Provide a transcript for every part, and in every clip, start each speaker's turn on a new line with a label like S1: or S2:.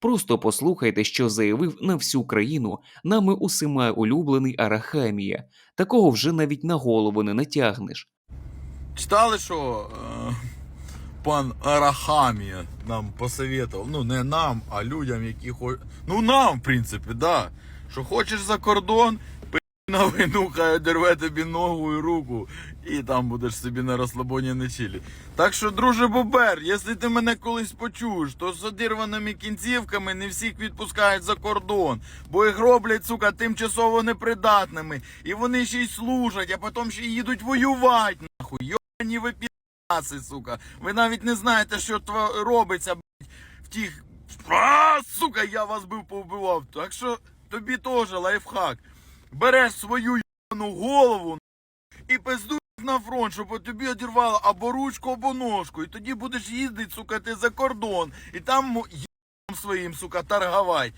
S1: Просто послухайте, що заявив на всю країну нами усіма улюблений Арахамія. Такого вже навіть на голову не натягнеш.
S2: Читали, що е, пан Арахамія нам посоветував, ну не нам, а людям, які хочуть. Ну нам, в принципі, да. Що хочеш за кордон, на хай одерве тобі ногу і руку, і там будеш собі на розслабоні не чилі. Так що, друже Бобер, якщо ти мене колись почуєш, то з одірваними кінцівками не всіх відпускають за кордон, бо їх роблять, сука, тимчасово непридатними. І вони ще й служать, а потім ще й їдуть воювати, нахуй. Йоні ви пі***аси, сука. Ви навіть не знаєте, що робиться, блядь, в тих. А, сука, я вас би повбивав. Так що тобі теж лайфхак. Береш свою єбану голову і пиздуєш на фронт, щоб тобі одірвало або ручку, або ножку. І тоді будеш їздити, сука, ти за кордон. І там м- своїм, сука, торгувати.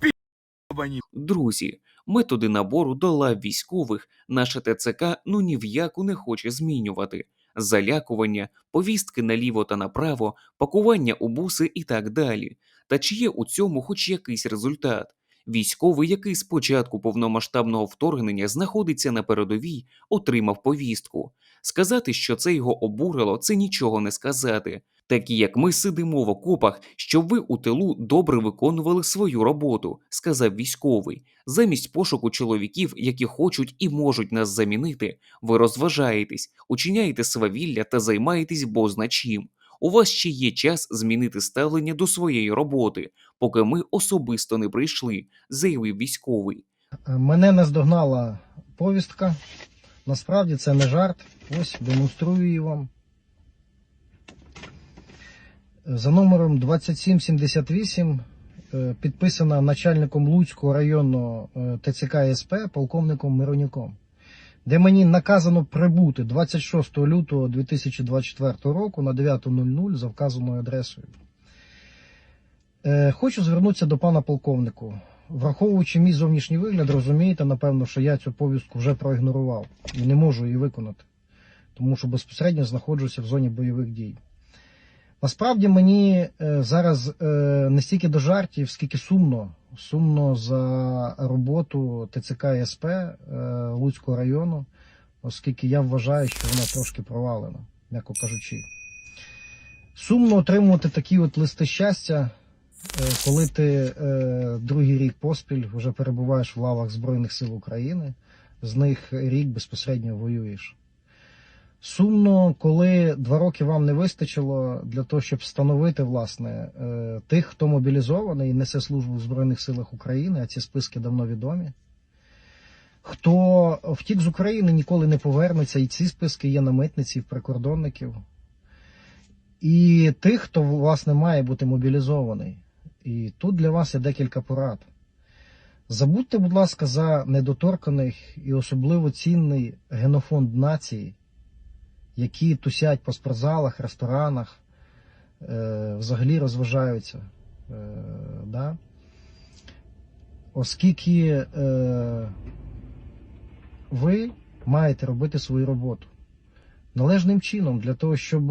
S2: Пі***бані.
S1: Друзі, методи набору до лав військових наше ТЦК ну ні в яку не хоче змінювати. Залякування, повістки наліво та направо, пакування у буси і так далі. Та чи є у цьому хоч якийсь результат? Військовий, який з початку повномасштабного вторгнення знаходиться на передовій, отримав повістку. Сказати, що це його обурило, це нічого не сказати. Такі як ми сидимо в окопах, щоб ви у тилу добре виконували свою роботу, сказав військовий. Замість пошуку чоловіків, які хочуть і можуть нас замінити, ви розважаєтесь, учиняєте свавілля та займаєтесь бозна чим. У вас ще є час змінити ставлення до своєї роботи, поки ми особисто не прийшли, заявив військовий.
S3: Мене наздогнала повістка. Насправді це не жарт. Ось демонструю її вам. За номером 2778 е, підписана начальником Луцького районного е, ТЦК СП полковником Миронюком, де мені наказано прибути 26 лютого 2024 року на 9.00 за вказаною адресою. Е, Хочу звернутися до пана полковнику. Враховуючи мій зовнішній вигляд, розумієте, напевно, що я цю повістку вже проігнорував і не можу її виконати, тому що безпосередньо знаходжуся в зоні бойових дій. Насправді мені е, зараз е, не стільки до жартів, скільки сумно. Сумно за роботу ТЦК СП е, Луцького району, оскільки я вважаю, що вона трошки провалена, м'яко кажучи. Сумно отримувати такі от листи щастя, е, коли ти е, другий рік поспіль вже перебуваєш в лавах Збройних сил України, з них рік безпосередньо воюєш. Сумно, коли два роки вам не вистачило для того, щоб встановити власне е, тих, хто мобілізований і несе службу в Збройних силах України, а ці списки давно відомі. Хто втік з України, ніколи не повернеться, і ці списки є на митниці в прикордонників. І тих, хто власне має бути мобілізований. І тут для вас є декілька порад. Забудьте, будь ласка, за недоторканих і особливо цінний генофонд нації, які тусять по спортзалах, ресторанах, е, взагалі розважаються. Е, да? Оскільки е, ви маєте робити свою роботу належним чином для того, щоб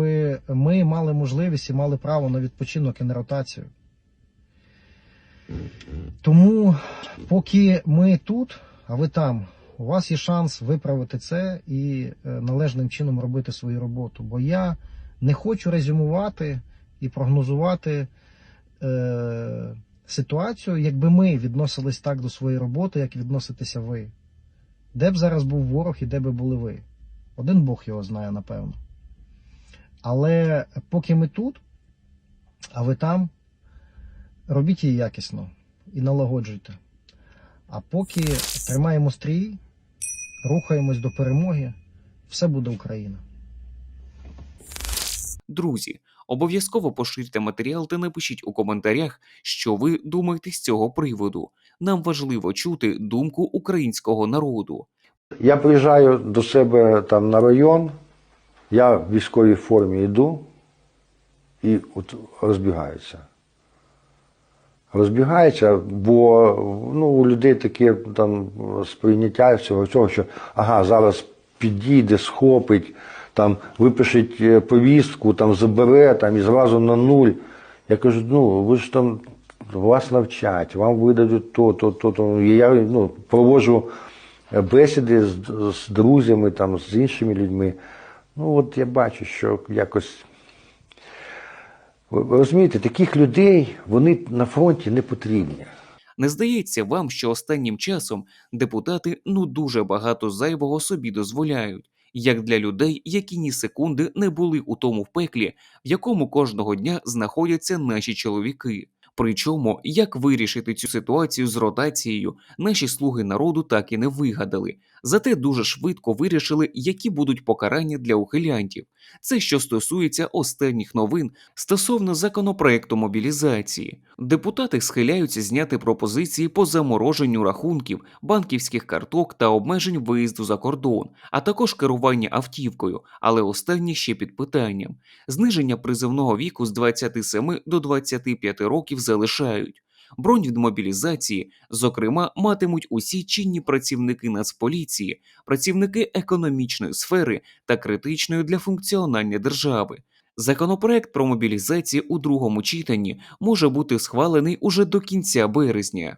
S3: ми мали можливість і мали право на відпочинок і на ротацію. Тому, поки ми тут, а ви там, у вас є шанс виправити це і е, належним чином робити свою роботу. Бо я не хочу резюмувати і прогнозувати е, ситуацію, якби ми відносились так до своєї роботи, як відноситеся ви. Де б зараз був ворог і де би були ви? Один Бог його знає, напевно. Але поки ми тут, а ви там, робіть її якісно і налагоджуйте. А поки тримаємо стрій, рухаємось до перемоги, все буде Україна.
S1: Друзі, обов'язково поширте матеріал та напишіть у коментарях, що ви думаєте з цього приводу. Нам важливо чути думку українського народу.
S4: Я приїжджаю до себе там на район, я в військовій формі йду і от розбігаються. Розбігаються, бо ну, у людей таке там сприйняття всього цього, що ага, зараз підійде, схопить, там випишеть е, повістку, там забере там, і зразу на нуль. Я кажу, ну ви ж там вас навчать, вам видадуть то, то, то, то. І я ну, проводжу бесіди з, з друзями, там, з іншими людьми. Ну, от я бачу, що якось. Ви розумієте, таких людей вони на фронті не потрібні.
S1: Не здається вам, що останнім часом депутати ну дуже багато зайвого собі дозволяють, як для людей, які ні секунди не були у тому пеклі, в якому кожного дня знаходяться наші чоловіки. Причому, як вирішити цю ситуацію з ротацією, наші слуги народу так і не вигадали. Зате дуже швидко вирішили, які будуть покарання для ухилянтів. Це що стосується останніх новин стосовно законопроекту мобілізації. Депутати схиляються зняти пропозиції по замороженню рахунків, банківських карток та обмежень виїзду за кордон, а також керування автівкою, але останні ще під питанням. Зниження призовного віку з 27 до 25 років залишають. Бронь від мобілізації, зокрема, матимуть усі чинні працівники Нацполіції, працівники економічної сфери та критичної для функціонання держави. Законопроект про мобілізацію у другому читанні може бути схвалений уже до кінця березня.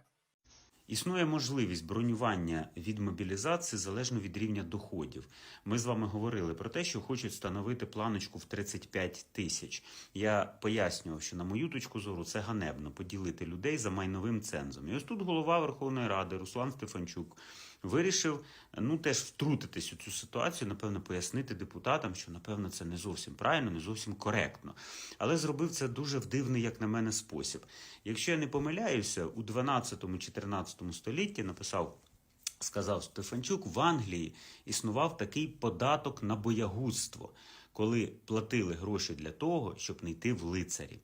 S5: Існує можливість бронювання від мобілізації залежно від рівня доходів. Ми з вами говорили про те, що хочуть встановити планочку в 35 тисяч. Я пояснював, що на мою точку зору це ганебно поділити людей за майновим цензом. І ось тут голова Верховної Ради Руслан Стефанчук вирішив ну теж втрутитись у цю ситуацію, напевно, пояснити депутатам, що напевно це не зовсім правильно, не зовсім коректно. Але зробив це дуже в дивний, як на мене, спосіб. Якщо я не помиляюся, у 12-14 столітті написав. Сказав Стефанчук, в Англії існував такий податок на боягузтво, коли платили гроші для того, щоб не йти в лицарі.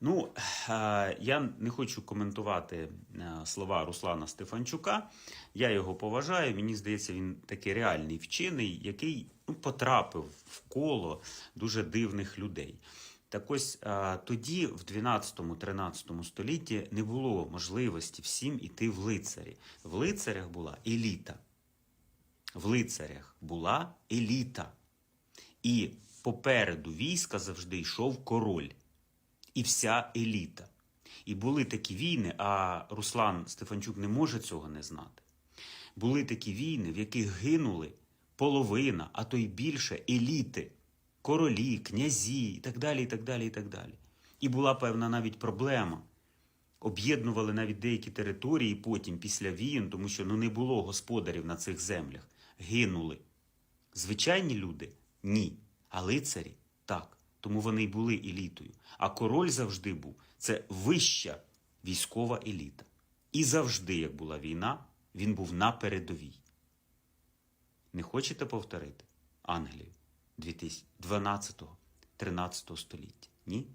S5: Ну, е, я не хочу коментувати е, слова Руслана Стефанчука. Я його поважаю. Мені здається, він такий реальний вчений, який ну, потрапив в коло дуже дивних людей. Так ось е, тоді, в 12-13 столітті, не було можливості всім іти в лицарі. В лицарях була еліта. В лицарях була еліта. І попереду війська завжди йшов король і вся еліта. І були такі війни, а Руслан Стефанчук не може цього не знати. Були такі війни, в яких гинули половина, а то й більше еліти, королі, князі і так далі. І так далі, і так далі. І була певна навіть проблема. Об'єднували навіть деякі території потім після війн, тому що ну, не було господарів на цих землях. Гинули. Звичайні люди ні. А лицарі так. Тому вони й були елітою. А король завжди був це вища військова еліта. І завжди, як була війна, він був на передовій. Не хочете повторити Англію 12-13 століття? Ні?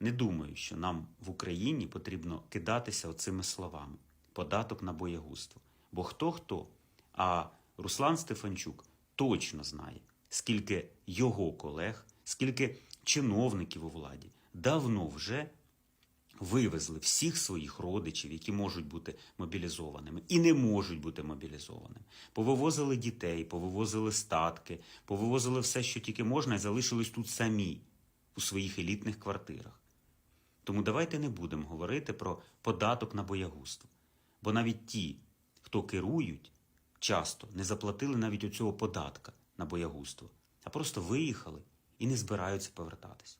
S5: Не думаю, що нам в Україні потрібно кидатися оцими словами: податок на боягузтво. Бо хто хто, а Руслан Стефанчук точно знає, скільки його колег, скільки чиновників у владі давно вже вивезли всіх своїх родичів, які можуть бути мобілізованими і не можуть бути мобілізованими. Повивозили дітей, повивозили статки, повивозили все, що тільки можна, і залишились тут самі у своїх елітних квартирах. Тому давайте не будемо говорити про податок на боягузтво. Бо навіть ті, хто керують, часто не заплатили навіть оцього податка на боягузтво, а просто виїхали і не збираються повертатись.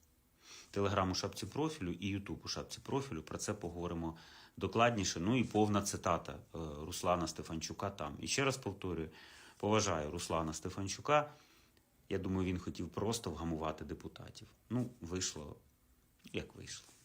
S5: Телеграм у шапці профілю і Ютуб у шапці профілю. Про це поговоримо докладніше. Ну і повна цитата е, Руслана Стефанчука там. І ще раз повторюю, поважаю Руслана Стефанчука. Я думаю, він хотів просто вгамувати депутатів. Ну, вийшло, як вийшло.